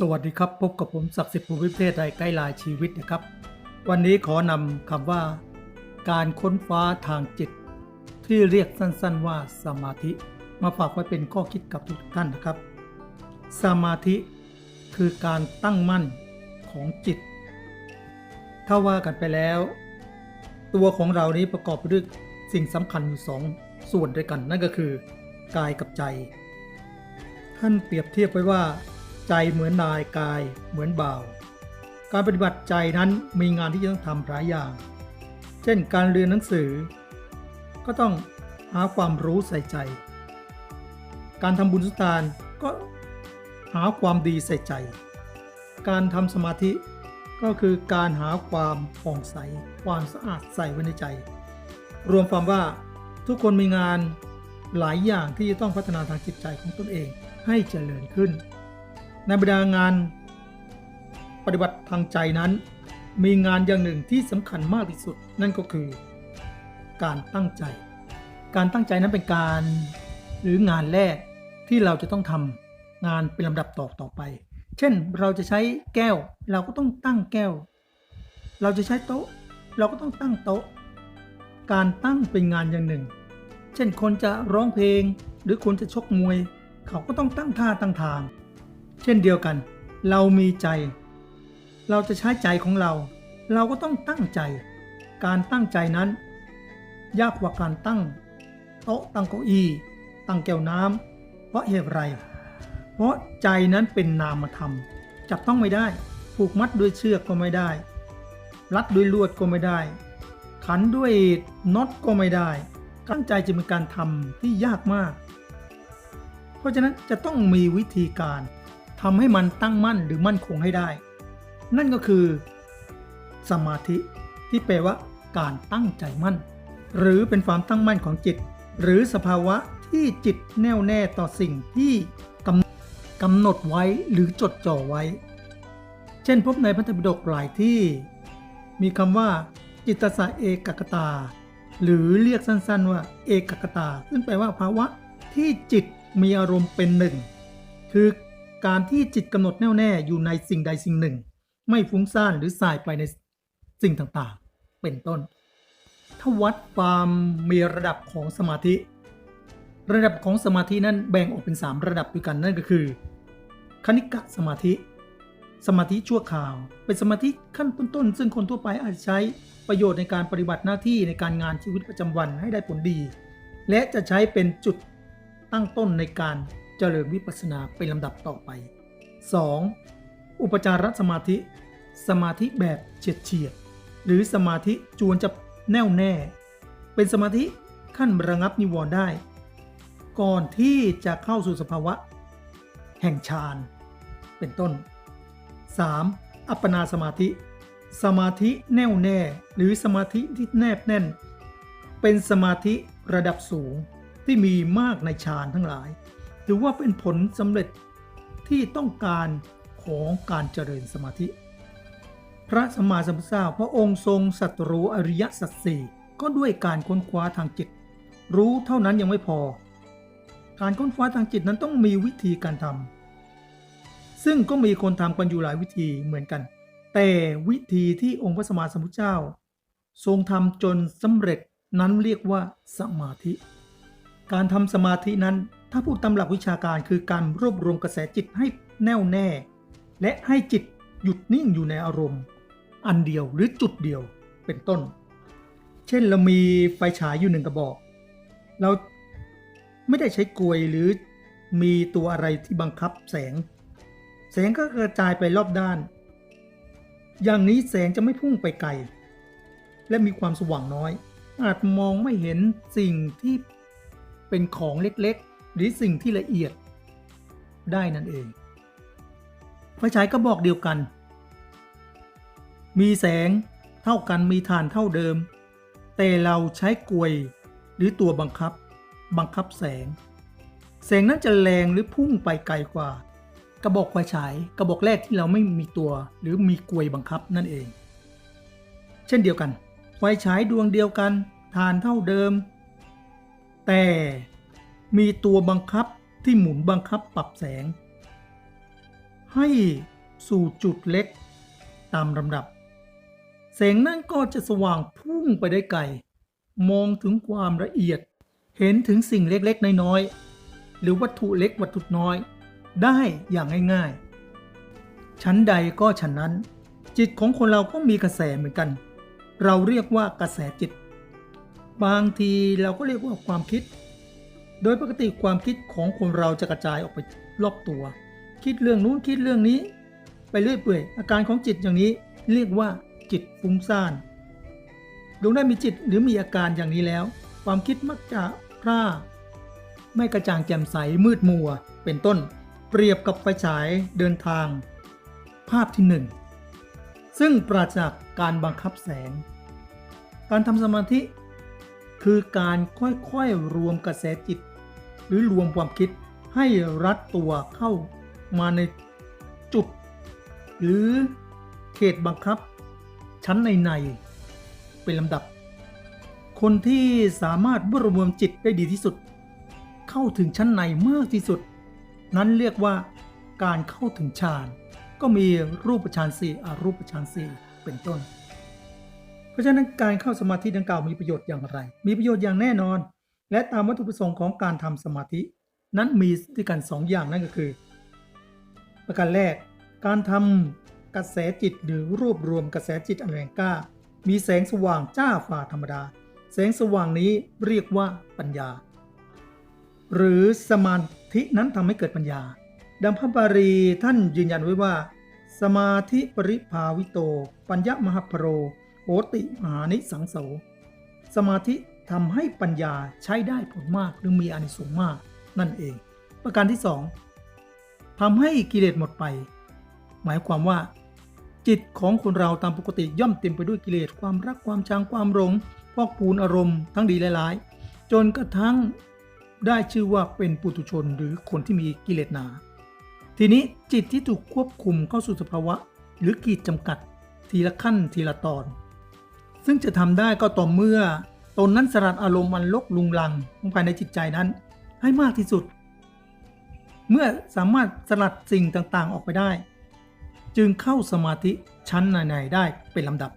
สวัสดีครับ พบกับผมศักดิ์สิทธิ์ภูมิเทศในใกล้ลายชีวิตนะครับ วันนี้ขอนำคำว่า การค้นฟ้าทางจิต ที่เรียกสั้นๆว่าสมาธิ มาฝากไว้เป็นข้อคิดกับทุกท่านนะครับ สมาธิคือการตั้งมั่นของจิต ถ้าว่ากันไปแล้ว ตัวของเรานี้ประกอบไปด้วยสิ่งสำคัญอยู่สองส่วนด้วยกัน นั่นก็คือกายกับใจ ท่านเปรียบเทียบไว้ว่า ใจเหมือนนายกายเหมือนบ่าว การปฏิบัติใจนั้นมีงานที่จะต้องทำหลายอย่าง เช่นการเรียนหนังสือ ก็ต้องหาความรู้ใส่ใจ การทำบุญสุนทานก็หาความดีใส่ใจ การทำสมาธิก็คือการหาความผ่องใส ความสะอาดใส่ไว้ในใจ รวมความว่าทุกคนมีงานหลายอย่างที่จะต้องพัฒนาทางจิตใจของตนเองให้เจริญขึ้น ในบรรดางานปฏิบัติทางใจนั้น มีงานอย่างหนึ่งที่สำคัญมากที่สุด นั่นก็คือ การตั้งใจ การตั้งใจนั้นเป็นการหรืองานแรกที่เราจะต้องทำงานเป็นลำดับต่อต่อไป เช่นเราจะใช้แก้ว เราก็ต้องตั้งแก้ว เราจะใช้โต๊ะ เราก็ต้องตั้งโต๊ะ การตั้งเป็นงานอย่างหนึ่ง เช่นคนจะร้องเพลง หรือคนจะชกมวย เขาก็ต้องตั้งท่าตั้งทาง เช่นเดียวกัน เรามีใจ เราจะใช้ใจของเรา เราก็ต้องตั้งใจ การตั้งใจนั้น ยากกว่าการตั้ง โต๊ะตั้งเก้าอี้ ตั้งแก้วน้ำเพราะเหตุไร เพราะใจนั้นเป็นนามธรรม จับต้องไม่ได้ ผูกมัดด้วยเชือกก็ไม่ได้ รัดด้วยลวดก็ไม่ได้ ขันด้วยน็อตก็ไม่ได้ตั้งใจจะเป็นการทำที่ยากมาก เพราะฉะนั้นจะต้องมีวิธีการ ทำให้มันตั้งมั่นหรือมั่นคงให้ได้ นั่นก็คือ สมาธิที่แปลว่า การตั้งใจมั่น หรือเป็นความตั้งมั่นของจิต หรือสภาวะที่จิตแน่วแน่ต่อสิ่งที่กำกำหนดไว้หรือจดจ่อไว้ เช่นพบในพระธรรมปิฎกหลายที่ มีคำว่า จิตตสะเอกกตา หรือเรียกสั้นๆว่า เอกกตา ซึ่งแปลว่าภาวะที่จิตมีอารมณ์เป็นหนึ่ง คือ การที่จิตกำหนดแน่วแน่อยู่ในสิ่งใดสิ่งหนึ่ง ไม่ฟุ้งซ่านหรือสายไปในสิ่งต่างๆ เป็นต้น ถ้าวัดความมีระดับของสมาธิ ระดับของสมาธินั้นแบ่งออกเป็น 3 ระดับด้วยกันนั่นก็คือ คณิกะสมาธิ สมาธิชั่วคราว เป็นสมาธิขั้นต้นๆ ซึ่งคนทั่วไปอาจใช้ประโยชน์ในการปฏิบัติหน้าที่ในการงานชีวิตประจำวันให้ได้ผลดี และจะใช้เป็นจุดตั้งต้นในการ เจริญวิปัสสนาเป็นลำดับต่อไป 2. อุปจารสมาธิ สมาธิแบบเฉียดเฉียด หรือสมาธิจวนจะแน่วแน่ เป็นสมาธิขั้นระงับนิวรณ์ได้ ก่อนที่จะเข้าสู่สภาวะ แห่งฌานเป็นต้น 3. อัปปนาสมาธิ สมาธิแน่วแน่ หรือสมาธิที่แนบแน่น เป็นสมาธิระดับสูงที่มีมากในฌานทั้งหลาย ถือว่าเป็นผลสำเร็จที่ต้องการของการเจริญสมาธิ พระสัมมาสัมพุทธเจ้าพระองค์ทรงสัตรูอริยสัจสี่ก็ด้วยการค้นคว้าทางจิต รู้เท่านั้นยังไม่พอ การค้นคว้าทางจิตนั้นต้องมีวิธีการทำซึ่งก็มีคนทำกันอยู่หลายวิธีเหมือนกัน แต่วิธีที่องค์พระสัมมาสัมพุทธเจ้า ทรงทำจนสำเร็จนั้นเรียกว่าสมาธิ การทำสมาธินั้น ถ้าพูดตามหลักวิชาการคือการรวบรวมกระแสจิตให้แน่วแน่ และให้จิตหยุดนิ่งอยู่ในอารมณ์ อันเดียวหรือจุดเดียวเป็นต้น เช่นเรามีไฟฉายอยู่หนึ่งกระบอก เราไม่ได้ใช้กลวยหรือมีตัวอะไรที่บังคับแสง แสงก็กระจายไปรอบด้าน อย่างนี้แสงจะไม่พุ่งไปไกล และมีความสว่างน้อย อาจมองไม่เห็นสิ่งที่เป็นของเล็กๆ หรือสิ่งที่ละเอียดได้นั่นเอง ไฟฉายก็บอกเดียวกัน มีแสงเท่ากันมีฐานเท่าเดิม แต่เราใช้กลวยหรือตัวบังคับ บังคับแสง แสงนั้นจะแรงหรือพุ่งไปไกลกว่า กระบอกไฟฉายกระบอกแรกที่เราไม่มีตัว หรือมีกลวยบังคับนั่นเอง เช่นเดียวกัน ไฟฉายดวงเดียวกันฐานเท่าเดิม แต่ มีตัวบังคับที่หมุนบังคับปรับแสง ให้สู่จุดเล็กตามลำดับ แสงนั้นก็จะสว่างพุ่งไปได้ไกล มองถึงความละเอียด เห็นถึงสิ่งเล็กๆ น้อยๆ หรือวัตถุเล็กวัตถุน้อย ได้อย่างง่ายๆ ชั้นใดก็ชั้นนั้น จิตของคนเราก็มีกระแสเหมือนกัน เราเรียกว่ากระแสจิต บางทีเราก็เรียกว่าความคิด โดยปกติความคิดของคนเราจะกระจายออกไปรอบตัว คิดเรื่องนู้นคิดเรื่องนี้ ไปเรื่อยเปื่อยอาการของจิตอย่างนี้เรียกว่าจิตฟุ้งซ่านดวงได้มีจิตหรือมีอาการอย่างนี้แล้ว ความคิดมักจะพร่าไม่กระจ่างแจ่มใสมืดมัว เป็นต้น เปรียบกับไฟฉายเดินทาง ภาพที่หนึ่งซึ่งปราศจากการบังคับแสง การทำสมาธิ คือการค่อยๆรวมกระแสจิต หรือรวมความคิดให้รัดตัวเข้ามาในจุด หรือเขตบังคับ ชั้นในในๆเป็นลำดับ คนที่สามารถรวมจิตได้ดีที่สุด เข้าถึงชั้นในมากที่สุด นั้นเรียกว่าการเข้าถึงฌานก็มีรูปฌานสี่อารูปฌานสี่เป็นต้น เพราะฉะนั้นการเข้าสมาธิดังกล่าวมีประโยชน์อย่างไร มีประโยชน์อย่างแน่นอน และตามวัตถุประสงค์ของการทำสมาธิ นั้นมีด้วยกันสองอย่างนั่นก็คือ ประการแรก การทำกระแสจิตหรือรวบรวมกระแสจิตอันแรงกล้า มีแสงสว่างจ้าฝ่าธรรมดา แสงสว่างนี้เรียกว่าปัญญา หรือสมาธินั้นทำให้เกิดปัญญา ดังพระบาลีท่านยืนยันไว้ว่า สมาธิปริภาวิโต ปัญญามหพโรโหติมหานิสังโส สมาธิ ทำให้ปัญญาใช้ได้ผลมากหรือมีอานิสงส์มากนั่นเอง ประการที่สองทำให้กิเลสหมดไป หมายความว่า จิตของคนเราตามปกติย่อมเต็มไปด้วยกิเลสความรักความชังความหลงพอกพูนอารมณ์ทั้งดีและร้าย จนกระทั่งได้ชื่อว่าเป็นปุถุชนหรือคนที่มีกิเลสหนา ทีนี้จิตที่ถูกควบคุมเข้าสู่สภาวะ หรือกีดจำกัดทีละขั้นทีละตอน ซึ่งจะทำได้ก็ต่อเมื่อ ตนนั้นสลัดอารมณ์มันลกลุงลังลงภายในจิตใจนั้น ให้มากที่สุด เมื่อสามารถสลัดสิ่งต่างๆออกไปได้ จึงเข้าสมาธิชั้นในๆได้เป็นลำดับ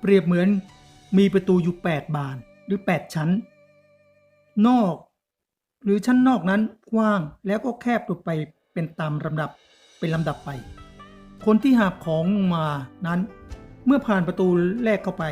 เปรียบเหมือนมีประตูอยู่ 8 บานหรือ 8 ชั้น นอก หรือชั้นนอกนั้นกว้างแล้วก็แคบลงไปเป็นตามลำดับเป็นลำดับไป คนที่หาบของมานั้น เมื่อผ่านประตูแรกเข้าไป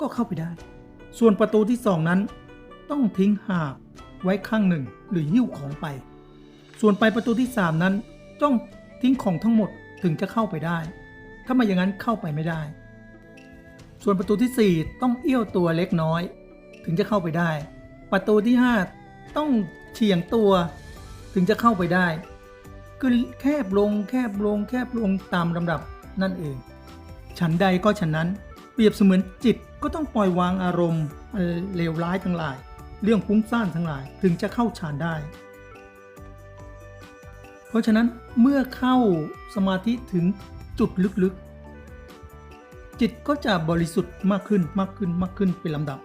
ก็เข้าไปได้ ส่วนประตูที่สองนั้น ต้องทิ้งหาบไว้ข้างหนึ่งหรือหิ้วของไป ส่วนไปประตูที่สามนั้นต้องทิ้งของทั้งหมดถึงจะเข้าไปได้ ถ้าไม่อย่างนั้นเข้าไปไม่ได้ ส่วนประตูที่ 4 ต้องเอี้ยวตัวเล็กน้อย ถึงจะเข้าไปได้ ประตูที่ 5 ต้องเฉียงตัว ถึงจะเข้าไปได้คือแคบลงแคบลงแคบลงตามลำดับนั่นเอง ฉันใดก็ฉันนั้น เปรียบเสมือนจิตก็ต้องปล่อยวางอารมณ์เลวร้ายทั้งหลาย เรื่องฟุ้งซ่านทั้งหลายถึงจะเข้าฌานได้ เพราะฉะนั้นเมื่อเข้าสมาธิถึงจุดลึกๆ จิตก็จะบริสุทธิ์มากขึ้นมากขึ้นมากขึ้นเป็นลำดับ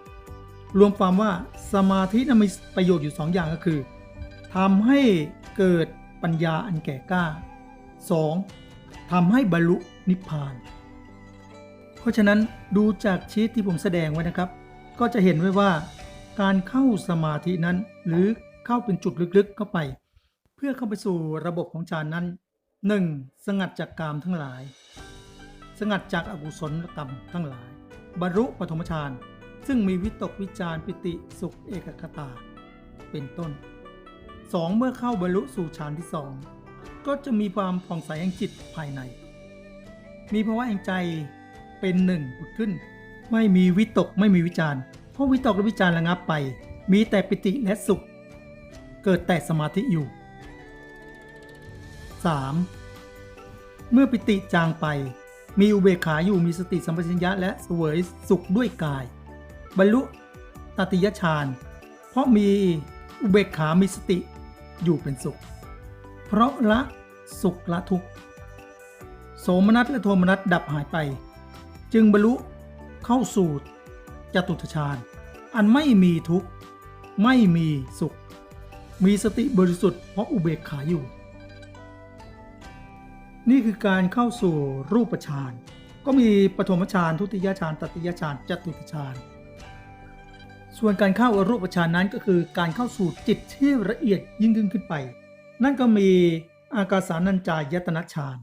รวมความว่าสมาธินั้นมีประโยชน์อยู่2ออย่างก็คือทำให้เกิดปัญญาอันแก่กล้า 2. ทำให้บรรลุนิพพาน ราะฉะนั้นดูจากชีตที่ผมแสดงไว้นะครับ ก็จะเห็นไว้ว่า การเข้าสมาธินั้น หรือเข้าเป็นจุดลึกๆเข้าไป เพื่อเข้าไปสู่ระบบของฌานนั้น 1. สงัดจากกามทั้งหลาย สงัดจากอากุศลกรรมทั้งหลาย บรรลุปฐมฌานซึ่งมีวิตกวิจารปิติสุขเอกคตา เป็นต้น 2. เมื่อเข้าบรรลุสู่ฌานที่2ก็จะมีความผ่องใสแห่งจิตภายใน มีภาวะแห่งใจ เป็นหนึ่งผุดขึ้น ไม่มีวิตกไม่มีวิจารเพราะวิตกและวิจารระงับไป มีแต่ปิติและสุข เกิดแต่สมาธิอยู่ 3. เมื่อปิติจางไป มีอุเบกขาอยู่มีสติสัมปชัญญะและสวยสุขด้วยกาย บรรลุตติยฌานเพราะมีอุเบกขามีสติอยู่เป็นสุข เพราะละสุขละทุกข์โสมนัสและโทมนัสดับหายไป จึงบรรลุเข้าสู่จตุตฌานอันไม่มีทุกข์ไม่มีสุข มีสติบริสุทธิ์เพราะอุเบกขาอยู่ นี่คือการเข้าสู่รูปฌานก็มีปฐมฌานทุติยฌานตติยฌานจตุตฌานส่วนการเข้าอรูปฌานนั้นก็คือการเข้าสู่จิตที่ละเอียดยิ่งขึ้นไป นั่นก็มีอากาสานัญจายตนะฌาน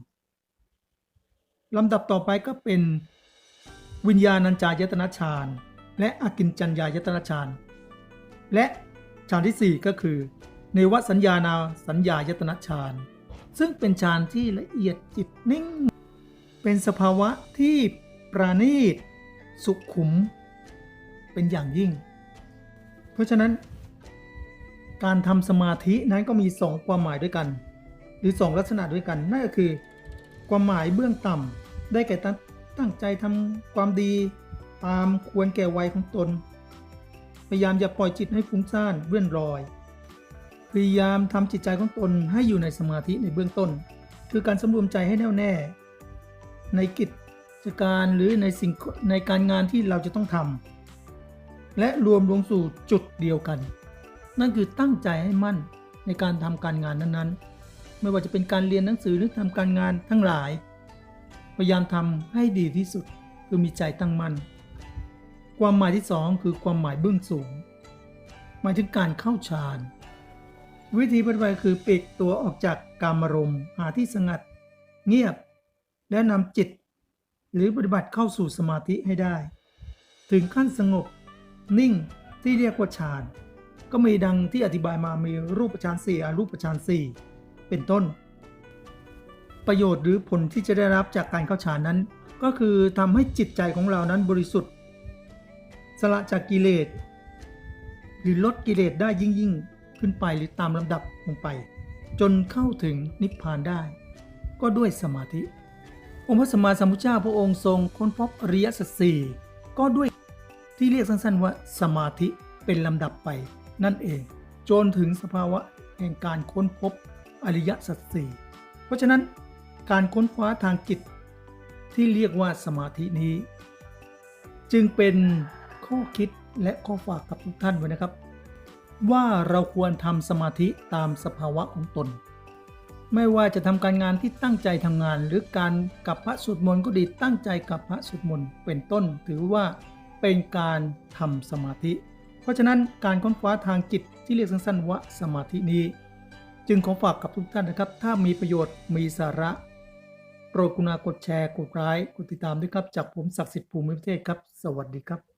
ลำดับต่อไปก็เป็น วิญญาณัญจายตนะฌานและอากินจัญญายตนะฌานและฌานทีสี่ 4 ก็คือเนวสัญญานาสัญญายตนะฌานซึ่งเป็นฌานที่ละเอียดจิตนิ่ง เป็นสภาวะที่ปราณีต สุขุม เป็นอย่างยิ่ง เพราะฉะนั้น การทำสมาธินั้นก็มีสองความหมายด้วยกัน หรือสองลักษณะด้วยกัน นั่นก็คือ ความหมายเบื้องต่ำได้แก่ ตั้งใจทำความดีตามควรแก่วัยของตน พยายามอย่าปล่อยจิตให้ฟุ้งซ่านเลื่อนลอย พยายามทำจิตใจของตนให้อยู่ในสมาธิในเบื้องต้น คือการสำรวมใจให้แน่วแน่ ในกิจการหรือในสิ่งในการงานที่เราจะต้องทำและรวมลงสู่จุดเดียวกัน นั่นคือตั้งใจให้มั่นในการทำการงานนั้นๆ ไม่ว่าจะเป็นการเรียนหนังสือหรือทำการงานทั้งหลาย พยายามทำให้ดีที่สุด คือมีใจตั้งมั่นความหมายที่สองคือความหมายเบื้องสูง หมายถึงการเข้าฌานวิธีปฏิบัติคือปลีกตัวออกจากกามารมณ์หาที่สงัด เงียบ และนำจิต หรือปฏิบัติเข้าสู่สมาธิให้ได้ ถึงขั้นสงบ นิ่งที่เรียกว่าฌานก็มีดังที่อธิบายมามีรูปฌานสี่อรูปฌานสี่เป็นต้น ประโยชน์หรือผลที่จะได้รับจากการเข้าฌานนั้น ก็คือทำให้จิตใจของเรานั้นบริสุทธิ์ สละจากกิเลส หรือลดกิเลสได้ยิ่งยิ่งขึ้นไปหรือตามลำดับลงไป จนเข้าถึงนิพพานได้ ก็ด้วยสมาธิ องค์พระสัมมาสัมพุทธเจ้าพระองค์ทรงค้นพบอริยสัจสี่ก็ด้วยที่เรียกสั้นๆว่าสมาธิเป็นลำดับไป นั่นเอง จนถึงสภาวะแห่งการค้นพบอริยสัจสี่เพราะฉะนั้น การค้นคว้าทางจิตที่เรียกว่าสมาธินี้ จึงเป็นข้อคิดและข้อฝากกับทุกท่านไว้นะครับ ว่าเราควรทำสมาธิตามสภาวะของตน ไม่ว่าจะทำการงานที่ตั้งใจทำงาน หรือการกับพระสวดมนต์ก็ดีตั้งใจกับพระสวดมนต์เป็นต้น ถือว่าเป็นการทำสมาธิ เพราะฉะนั้นการค้นคว้าทางจิตที่เรียกสั้นๆว่าสมาธินี้ จึงขอฝากกับทุกท่านนะครับ ถ้ามีประโยชน์มีสาระ ปรดกรุณากดแชร์ กดไลค์กดติดตามด้วยครับ จากผมศักดิ์สิทธิ์ภูมิประเทศครับ สวัสดีครับ